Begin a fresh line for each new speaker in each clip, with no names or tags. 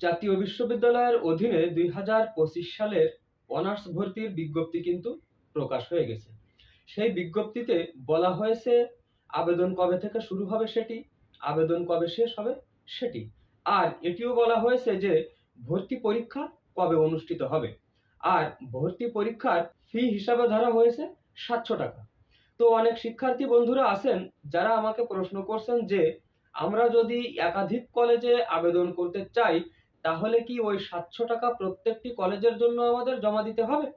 জাতীয় বিশ্ববিদ্যালয়ের অধীনে দুই হাজার পঁচিশ সালের অনার্স ভর্তির বিজ্ঞপ্তি কিন্তু প্রকাশ হয়ে গেছে। সেই বিজ্ঞপ্তিতে বলা হয়েছে, আবেদন কবে থেকে শুরু হবে সেটি, আবেদন কবে শেষ হবে সেটি। আর এটিও বলা হয়েছে যে ভর্তি পরীক্ষা কবে অনুষ্ঠিত হবে। আর ভর্তি পরীক্ষার ফি হিসাবে ধরা হয়েছে সাতশো টাকা। তো অনেক শিক্ষার্থী বন্ধুরা আছেন, যারা আমাকে প্রশ্ন করছেন যে আমরা যদি একাধিক কলেজে আবেদন করতে চাই তাহলে কি ওই সাতশো টাকা প্রত্যেকটি কলেজের জন্য আমাদের জমা দিতে হবে?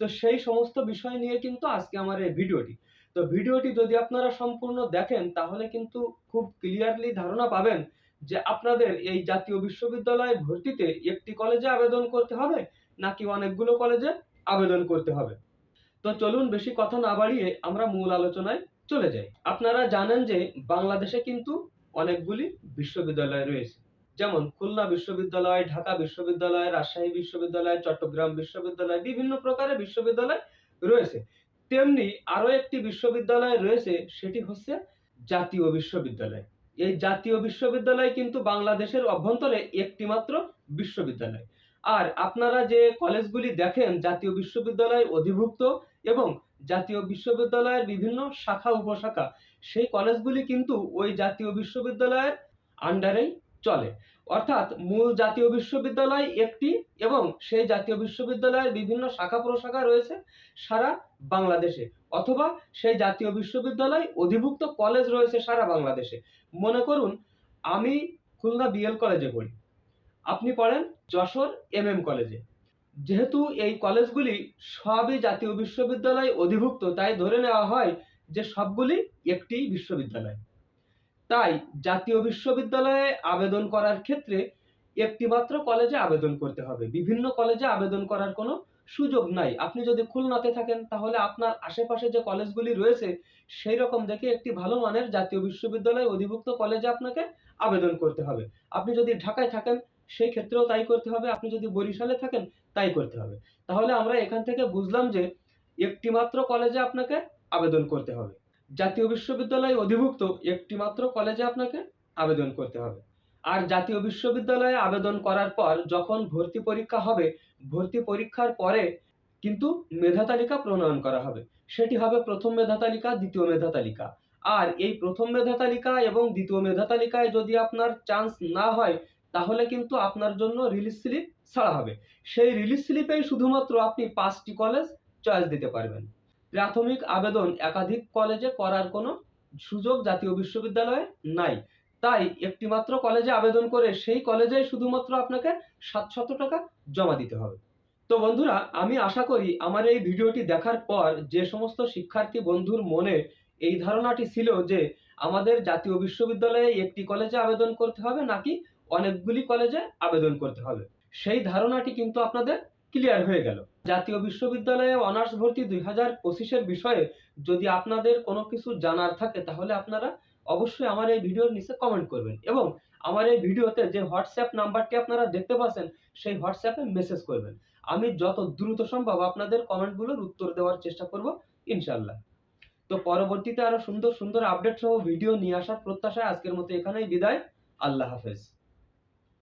তো সেই সমস্ত বিষয় নিয়ে কিন্তু আজকে আমার এই ভিডিওটি। তো ভিডিওটি যদি আপনারা সম্পূর্ণ দেখেন, তাহলে কিন্তু খুব ক্লিয়ারলি ধারণা পাবেন যে আপনাদের এই জাতীয় বিশ্ববিদ্যালয়ে ভর্তিতে একটি কলেজে আবেদন করতে হবে, নাকি অনেকগুলো কলেজে আবেদন করতে হবে। তো চলুন বেশি কথা না বাড়িয়ে আমরা মূল আলোচনায় চলে যাই। আপনারা জানেন যে বাংলাদেশে কিন্তু অনেকগুলি বিশ্ববিদ্যালয় রয়েছে। যেমন খুলনা বিশ্ববিদ্যালয়, ঢাকা বিশ্ববিদ্যালয়, রাজশাহী বিশ্ববিদ্যালয়, চট্টগ্রাম বিশ্ববিদ্যালয়, বিভিন্ন প্রকারের বিশ্ববিদ্যালয় রয়েছে। তেমনি আরও একটি বিশ্ববিদ্যালয় রয়েছে, সেটি হচ্ছে জাতীয় বিশ্ববিদ্যালয়। এই জাতীয় বিশ্ববিদ্যালয় কিন্তু বাংলাদেশের অভ্যন্তরে একটি মাত্র বিশ্ববিদ্যালয়। আর আপনারা যে কলেজগুলি দেখেন, জাতীয় বিশ্ববিদ্যালয় অধিভুক্ত এবং জাতীয় বিশ্ববিদ্যালয়ের বিভিন্ন শাখা, উপশাখা, সেই কলেজগুলি কিন্তু ওই জাতীয় বিশ্ববিদ্যালয়ের আন্ডারেই চলে। অর্থাৎ মূল জাতীয় বিশ্ববিদ্যালয় একটি এবং সেই জাতীয় বিশ্ববিদ্যালয়ের বিভিন্ন শাখা প্রশাখা রয়েছে সারা বাংলাদেশে। অথবা সেই জাতীয় বিশ্ববিদ্যালয় অধিভুক্ত কলেজ রয়েছে সারা বাংলাদেশে। মনে করুন, আমি খুলনা বিএল কলেজে পড়ি। আপনি পড়েন যশোর এম এম কলেজে যেহেতু এই কলেজগুলি সবই জাতীয় বিশ্ববিদ্যালয় অধিভুক্ত, তাই ধরে নেওয়া হয় যে সবগুলি একটি বিশ্ববিদ্যালয়। তাই জাতীয় বিশ্ববিদ্যালয়ে আবেদন করার ক্ষেত্রে একটি মাত্র কলেজে আবেদন করতে হবে। বিভিন্ন কলেজে আবেদন করার কোনো সুযোগ নাই। আপনি যদি খুলনাতে থাকেন, তাহলে আপনার আশেপাশে যে কলেজগুলি রয়েছে সেই রকম দেখে একটি ভালো মানের জাতীয় বিশ্ববিদ্যালয় অধিভুক্ত কলেজে আপনাকে আবেদন করতে হবে। আপনি যদি ঢাকায় থাকেন, সেই ক্ষেত্রেও তাই করতে হবে। আপনি যদি বরিশালে থাকেন, তাই করতে হবে। তাহলে আমরা এখান থেকে বুঝলাম যে একটি মাত্র কলেজে আপনাকে আবেদন করতে হবে। জাতীয় বিশ্ববিদ্যালয় অধিভুক্ত একটি মাত্র কলেজে আপনাকে আবেদন করতে হবে। আর জাতীয় বিশ্ববিদ্যালয়ে আবেদন করার পর যখন ভর্তি পরীক্ষা হবে, ভর্তি পরীক্ষার পরে কিন্তু মেধা তালিকা প্রণয়ন করা হবে। সেটি হবে প্রথম মেধা তালিকা, দ্বিতীয় মেধা তালিকা। আর এই প্রথম মেধা তালিকা এবং দ্বিতীয় মেধা তালিকায় যদি আপনার চান্স না হয়, তাহলে কিন্তু আপনার জন্য রিলিজ স্লিপ ছাড়া হবে। সেই রিলিজ স্লিপেই শুধুমাত্র আপনি পাঁচটি কলেজ চয়েস দিতে পারবেন। প্রাথমিক আবেদন একাধিক কলেজে করার কোনো সুযোগ জাতীয় বিশ্ববিদ্যালয়ে নাই। তাই একটি মাত্র কলেজে আবেদন করে সেই কলেজে শুধুমাত্র আপনাকে সাতশত টাকা জমা দিতে হবে। তো বন্ধুরা, আমি আশা করি আমার এই ভিডিওটি দেখার পর যে সমস্ত শিক্ষার্থী বন্ধুর মনে এই ধারণাটি ছিল যে আমাদের জাতীয় বিশ্ববিদ্যালয়ে একটি কলেজে আবেদন করতে হবে নাকি অনেকগুলি কলেজে আবেদন করতে হবে। সেই ধারণাটি কিন্তু আপনাদের ক্লিয়ার হয়ে গেল। জাতীয় বিশ্ববিদ্যালয়ে অনার্স ভর্তি দুই হাজার পঁচিশের বিষয়ে যদি আপনাদের কোনো কিছু জানার থাকে, তাহলে আপনারা অবশ্যই আমার এই ভিডিওর নিচে কমেন্ট করবেন এবং আমার এই ভিডিওতে যে হোয়াটসঅ্যাপ নাম্বারটি আপনারা দেখতে পাচ্ছেন, সেই হোয়াটসঅ্যাপে মেসেজ করবেন। আমি যত দ্রুত সম্ভব আপনাদের কমেন্টগুলোর উত্তর দেওয়ার চেষ্টা করব ইনশাল্লাহ তো পরবর্তীতে আরও সুন্দর সুন্দর আপডেট সহ ভিডিও নিয়ে আসার প্রত্যাশায় আজকের মতো এখানেই বিদায়। আল্লাহ হাফেজ।